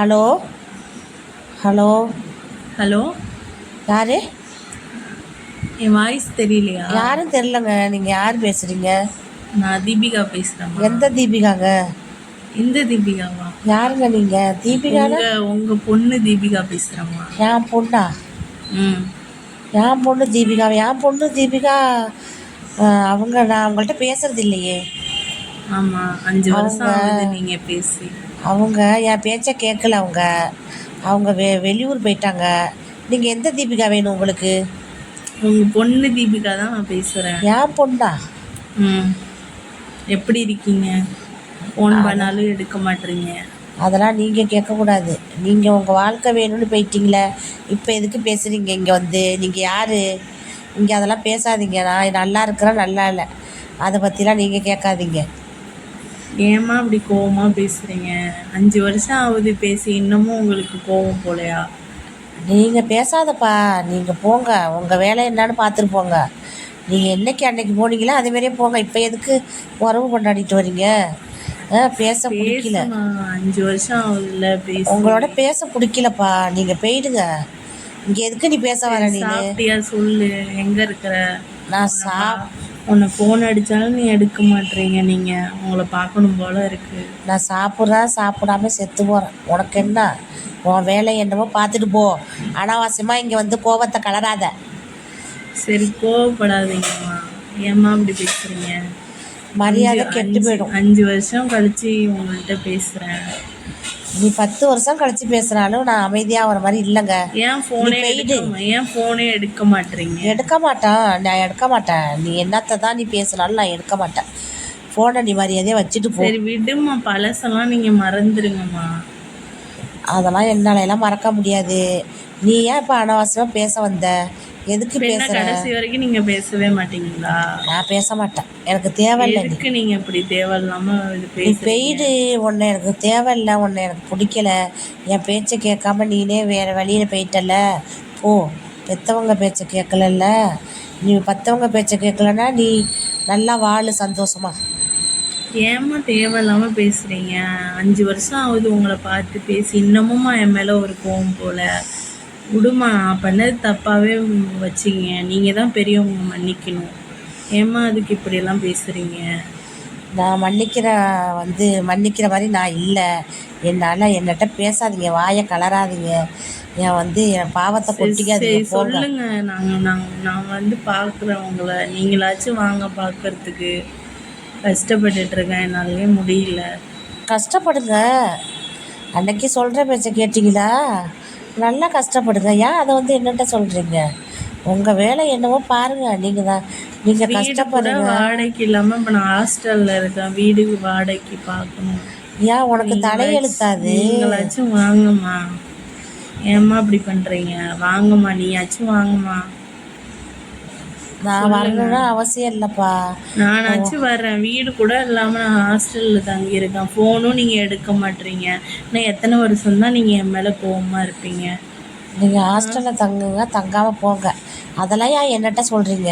Hello? Hello? Hello? யாரு? என் voice தெரியலையா? யாரும் தெரிலங்க நீங்கள் யார் பேசுகிறீங்க நான் தீபிகா பேசுறேன் எந்த தீபிகாங்க? இந்த தீபிகாவா யாருங்க நீங்கள் தீபிகானா? உங்க உங்க பொண்ணு தீபிகா பேசுறேம்மா. என் பொண்ணா? ம். என் பொண்ணு தீபிகா. என் பொண்ணு தீபிகா அவங்க நான் அவங்கள்ட்ட பேசுறது இல்லையே. ஆமா அஞ்சு வருஷம் ஆகுது நீங்க பேசி. அவங்க என் பேச்சை கேட்கல அவங்க. அவங்க வெ வெளியூர் போயிட்டாங்க. நீங்கள் எந்த தீபிகா வேணும் உங்களுக்கு? உங்க பொண்ணு தீபிகா தான் நான் பேசுறேன். என் பொண்ணா? ம் எப்படி இருக்கீங்க? ஃபோன் பண்ணாலும் எடுக்க மாட்டீங்க. அதெல்லாம் நீங்கள் கேட்கக்கூடாது நீங்கள் உங்கள் வாழ்க்கை வேணும்னு போயிட்டீங்களே. இப்போ எதுக்கு பேசுகிறீங்க இங்கே வந்து? நீங்கள் யார்? இங்கே அதெல்லாம் பேசாதீங்க. நான் நல்லா இருக்கிறேன் நல்லா இல்லை. அதை பற்றிலாம் நீங்கள் கேட்காதீங்க. ஏம்மா இப்படி கோவமா பேசுறீங்க? அஞ்சு வருஷம் ஆகுது பேசி இன்னமும் உங்களுக்கு கோவம் போலையா? நீங்கள் பேசாதப்பா. நீங்கள் போங்க. உங்கள் வேலை என்னன்னு பார்த்துட்டு போங்க. நீங்கள் என்னைக்கு அன்னைக்கு போனீங்களோ அதே மாதிரியே போங்க. இப்போ எதுக்கு உறவு கொண்டாடிட்டு வரீங்க? பேச பிடிக்கல. அஞ்சு வருஷம் ஆகுதுல்ல பேசி. உங்களோட பேச பிடிக்கலப்பா. நீங்கள் போயிடுங்க. இங்கே எதுக்கு நீ பேச வர நீ சொல்லு. எங்க இருக்கிற? நான் சா உன்னை ஃபோன் அடிச்சாலும் நீ எடுக்க மாட்டீங்க நீங்க உங்களை பார்க்கணும் போல இருக்கு. நான் சாப்பிட்றேன் சாப்பிடாம செத்து போகிறேன் உனக்கு என்ன? உன் வேலை என்னவோ பார்த்துட்டு போ. அனாவசியமாக இங்கே வந்து கோபத்தை கலராத. சரி கோவப்படாதீங்கம்மா. ஏம்மா இப்படி பேசுறீங்க? மரியாதை கெட்டு போயிடும். அஞ்சு வருஷம் கழிச்சு உங்கள்கிட்ட பேசுறேன். நீ பத்து வருஷம் கழிச்சு பேசுனாலும் நான் அமைதியாக வர மாதிரி இல்லைங்க. ஏன் ஃபோனே போயிடு. ஏன் ஃபோனே எடுக்க மாட்டீங்க எடுக்க மாட்டேன். நான் எடுக்க மாட்டேன். நீ என்னத்தை தான் நீ பேசினாலும் நான் எடுக்க மாட்டேன். ஃபோனை நீ மரியாதையாக வச்சுட்டு போ. சரி விடுமா பழசெல்லாம் நீங்க மறந்துடுங்கம்மா அதெல்லாம் என்னால எல்லாம் மறக்க முடியாது. நீ ஏன் இப்போ அனாவசியமாக பேச வந்த? எதுக்கு பேசுற? கடைசி வரைக்கும் நீங்க பேசவே மாட்டீங்களா? நான் பேச மாட்டேன். எனக்கு தேவையில்லை எதுக்கு நீங்க இப்படி தேவையில்லாம இது நீ பேசுறீங்க? போயிடு. உன்னை எனக்கு தேவையில்லை. உன்னை எனக்கு பிடிக்கல. என் பேச்சை கேட்காம நீனே வேறு வழியில் போயிட்டல போ. பெற்றவங்க பேச்சை கேட்கலல்ல. நீ பத்தவங்க பேச்சை கேட்கலன்னா நீ நல்லா வாழு சந்தோஷமா. ஏம்மா தேவையில்லாம பேசுறீங்க? அஞ்சு வருஷம் ஆகுது உங்களை பார்த்து பேசி இன்னமுமா என் மேல ஒரு கோவம் போல. விடுமா நான் பண்ணது தப்பாவே வச்சிங்க. நீங்க தான் பெரியவங்க மன்னிக்கணும். ஏம்மா அதுக்கு இப்படியெல்லாம் பேசுறீங்க? நான் மன்னிக்கிற வந்து மன்னிக்கிற மாதிரி நான் இல்லை. என்னால் என்னட்ட பேசாதீங்க வாயை கலராதீங்க. என் வந்து என் பாவத்தை கொட்டிக்காதீங்க சொல்லுங்க. நாங்க நாங்க நான் வந்து பார்க்குறேன் உங்களை நீங்களாச்சும் வாங்க பார்க்கறதுக்கு கஷ்டப்பட்டுட்டு இருக்கேன். என்னாலவே முடியல. கஷ்டப்படுங்க. அன்னைக்கு சொல்கிற பேச்சை கேட்டிங்களா? நல்லா கஷ்டப்படுங்க. ஏன் அதை வந்து என்னட்ட சொல்கிறீங்க உங்கள் வேலை என்னவோ பாருங்கள் நீங்கள் தான். நீங்கள் கஷ்டப்படுங்க. வாடகைக்கு இல்லாம இப்ப நான் ஹாஸ்டல்ல இருக்கேன். வீடு வாடகைக்கு பார்க்கணும். ஏன் உனக்கு தலையெழுத்தாது நீங்களாச்சும் வாங்கம்மா. ஏம்மா இப்படி பண்றீங்க? வாங்கம்மா. நீயாச்சும் வாங்கம்மா. நான் வரணும்னு அவசியம் இல்லைப்பா. நானாச்சும் வர்றேன். வீடு கூட இல்லாம நான் ஹாஸ்டல்ல தங்கி இருக்கேன் ஃபோனும் நீங்க எடுக்க மாட்டீங்க. இன்னும் எத்தனை வருஷம் தான் நீங்க என் மேல கோவமா இருப்பீங்க? நீங்கள் ஹாஸ்டலில் தங்குங்க தங்காமல் போங்க. அதெல்லாம் ஏன் என்னட்ட சொல்கிறீங்க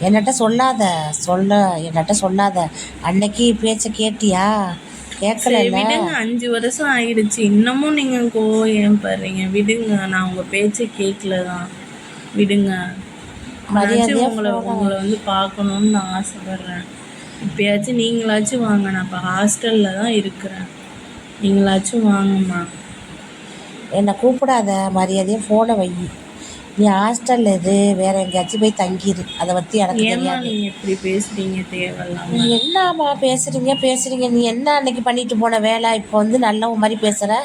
என்னட்ட சொல்லாத. சொல்ல என்னட்ட சொல்லாத. அன்னைக்கு பேச்சை கேட்டியா? கேட்கல விடுங்க. அஞ்சு வருஷம் ஆயிடுச்சு. இன்னமும் நீங்க கோவம் ஏன் படுறீங்க? விடுங்க. நான் உங்க பேச்சை கேட்கல தான் விடுங்க. மரியாதையா நானாச்சும் உங்களை உங்களை வந்து பார்க்கணும்னு நான் ஆசைப்படுறேன். இப்பயாச்சும் நீங்களாச்சும் வாங்க நான் இப்போ ஹாஸ்டல்ல தான் இருக்கிறேன். நீங்களாச்சும் வாங்கம்மா. என்னை கூப்பிடாத மரியாதையாக ஃபோனை வை. நீ ஹாஸ்டலில் இரு வேற எங்கேயாச்சும் போய் தங்கிடு அதை பற்றி எனக்கு ஏம்மா தெரியாது. நீங்க இப்படி பேசுறீங்க தேவையில்லாம நீ என்னம்மா பேசுறீங்க பேசுறீங்க? நீ என்ன அன்னைக்கு பண்ணிட்டு போன வேலை? இப்போ வந்து நல்ல மாதிரி பேசுகிற